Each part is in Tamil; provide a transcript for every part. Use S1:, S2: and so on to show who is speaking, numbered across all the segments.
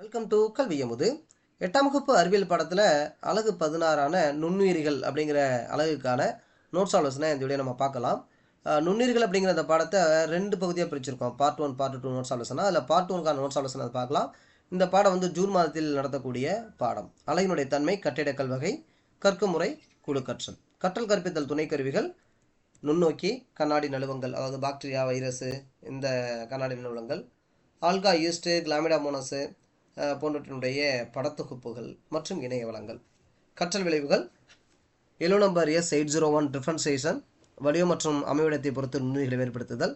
S1: வெல்கம் டு கல்வி அமுது எட்டாம் வகுப்பு அறிவியல் பாடத்தில் அழகு பதினாறான நுண்ணுயிர்கள் அப்படிங்கிற அழகுக்கான நோட்ஸ் ஆலோசனை இந்த வீடியோ நம்ம பார்க்கலாம். நுண்ணுயிர்கள் அப்படிங்கிற அந்த பாடத்தை ரெண்டு பகுதியாக பிரிச்சிருக்கோம். Part one part two notes ஆலோசனை அதில் பார்ட் ஒன்கான நோட்ஸ் ஆலோசனை அதை பார்க்கலாம். இந்த பாடம் வந்து ஜூன் மாதத்தில் நடத்தக்கூடிய பாடம். அழகினுடைய தன்மை கட்டிடக்கல் வகை கற்கும் முறை குழு கற்றல். கற்றல் கற்பித்தல் துணைக்கருவிகள் நுண்ணோக்கி கண்ணாடி நழுவங்கள் அதாவது பாக்டீரியா வைரஸு இந்த கண்ணாடி நழுவங்கள் ஆல்கா ஈஸ்ட்டு கிளாமிடா மோனஸு போன்றவற்றினுடைய படத்தொகுப்புகள் மற்றும் இணைய வளங்கள் கற்றல் விளைவுகள். ELO number S eight zero one differentiation வடிவம் மற்றும் அமைவிடத்தை பொறுத்து நுண்ணுயிர்களை வேறுபடுத்துதல்.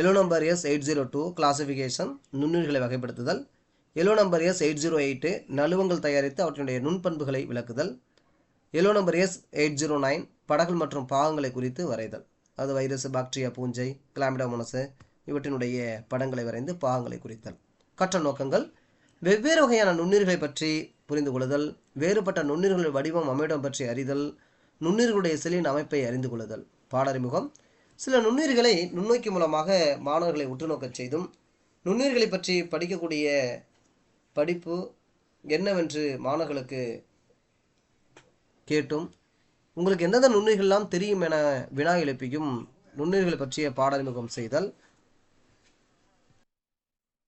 S1: ELO number S eight zero two classification நுண்ணுயிர்களை வகைப்படுத்துதல். ELO number S eight zero eight நழுவங்கள் தயாரித்து அவற்றினுடைய நுண்பண்புகளை விளக்குதல். ELO number S eight zero nine படகுகள் மற்றும் பாகங்களை குறித்து வரைதல். அது வைரஸ் பாக்டீரியா பூஞ்சை கிளாமிடோமோனஸு இவற்றினுடைய படங்களை வரைந்து பாகங்களை குறித்தல். கற்றல் நோக்கங்கள். வெவ்வேறு வகையான நுண்ணுயிர்களை பற்றி புரிந்து கொள்ளுதல் வேறுபட்ட நுண்ணுயிர்களின் வடிவம் அமைடம் பற்றி அறிதல் நுண்ணுயிர்களுடைய செல்லின் அமைப்பை அறிந்து கொள்ளுதல். பாடறிமுகம். சில நுண்ணுயிர்களை நுண்ணோக்கி மூலமாக மாணவர்களை உற்றுநோக்கச் செய்தும் நுண்ணுயிர்களை பற்றி படிக்கக்கூடிய படிப்பு என்னவென்று மாணவர்களுக்கு கேட்டும். உங்களுக்கு எந்தெந்த நுண்ணுயிர்கள்லாம் தெரியும் என வினா எழுப்பியும் நுண்ணுயிர்களை பற்றிய பாடறிமுகம் செய்தல்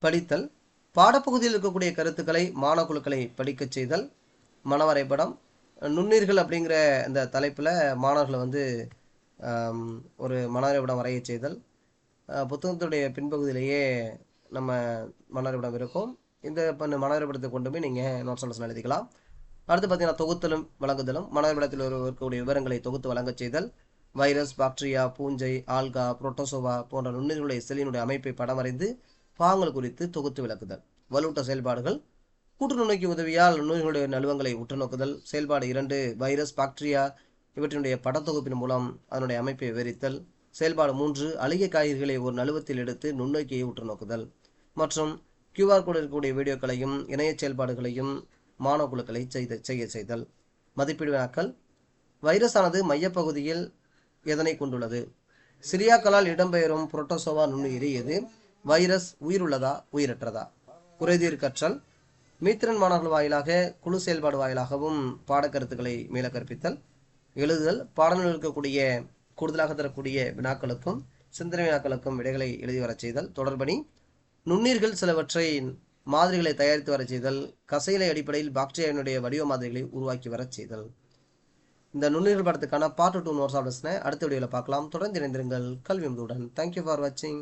S1: படித்தல். பாடப்பகுதியில் இருக்கக்கூடிய கருத்துக்களை மாணவக்குழுக்களை படிக்கச் செய்தல் மனவரைபடம் நுண்ணீர்கள் அப்படிங்கிற இந்த தலைப்பில் மாணவர்களை வந்து ஒரு மனவரைபடம் வரையச் செய்தல். புத்தகத்துடைய பின்பகுதியிலேயே நம்ம மனவரைபடம் இருக்கும். இந்த மனவரைபடத்தை கொண்டு போய் நீங்கள் நோட்ஸ் ஆலோசனை எழுதிக்கலாம். அடுத்து பார்த்தீங்கன்னா தொகுத்தலும் வழங்குதலும். மனவரைபடத்தில் ஒரு- இருக்கக்கூடிய விவரங்களை தொகுத்து வழங்க செய்தல். வைரஸ் பாக்டீரியா பூஞ்சை ஆல்கா புரோட்டோசோவா போன்ற நுண்ணுயிர்களுடைய செல்லினுடைய அமைப்பை படம் வரைந்து பாகங்கள் குறித்து தொகுத்து விளக்குதல். வலுவூட்ட செயல்பாடுகள். கூட்டு நுண்ணோக்கி உதவியால் நோய்களுடைய நலுவங்களை உற்று நோக்குதல். செயல்பாடு இரண்டு வைரஸ் பாக்டீரியா இவற்றினுடைய படத்தொகுப்பின் மூலம் அதனுடைய அமைப்பை விவரித்தல். செயல்பாடு மூன்று அழுகிய காய்கறிகளை ஒரு நழுவத்தில் எடுத்து நுண்ணோக்கியை உற்று நோக்குதல். மற்றும் கியூஆர் கோடு இருக்கக்கூடிய வீடியோக்களையும் இணைய செயல்பாடுகளையும் மாணவ குழுக்களை செய்த செய்ய செய்தல். மதிப்பீடு வினாக்கள் வைரஸானது மையப்பகுதியில் எதனை கொண்டுள்ளது? சிரியாக்களால் இடம்பெயரும் புரோட்டோசோவா நுண்ணுயிரி எது? வைரஸ் உயிருள்ளதா உயிரற்றதா? குறைதீர் கற்றல் மீத்திரன் மாணவர்கள் வாயிலாக குழு செயல்பாடு வாயிலாகவும் பாடக்கருத்துக்களை மேல கற்பித்தல் எழுதுதல் பாடநூலில் இருக்கக்கூடிய கூடுதலாக தரக்கூடிய வினாக்களுக்கும் சிந்தனை வினாக்களுக்கும் விடைகளை எழுதி வரச் செய்தல். தொடர்பணி நுண்ணீர்கள் சிலவற்றை மாதிரிகளை தயாரித்து வரச் செய்தல். கசையிலை அடிப்படையில் பாக்டீரியாவினுடைய வடிவ மாதிரிகளை உருவாக்கி வரச் செய்தல். இந்த நுண்ணீர்கள் படத்துக்கான பார்ட் டூ நோட்ஸ் ஆஃப் அடுத்த வீடியோவில் பார்க்கலாம். தொடர்ந்து இணைந்திருங்கள் கல்வி முதுடன் தேங்க்யூ ஃபார் வாட்சிங்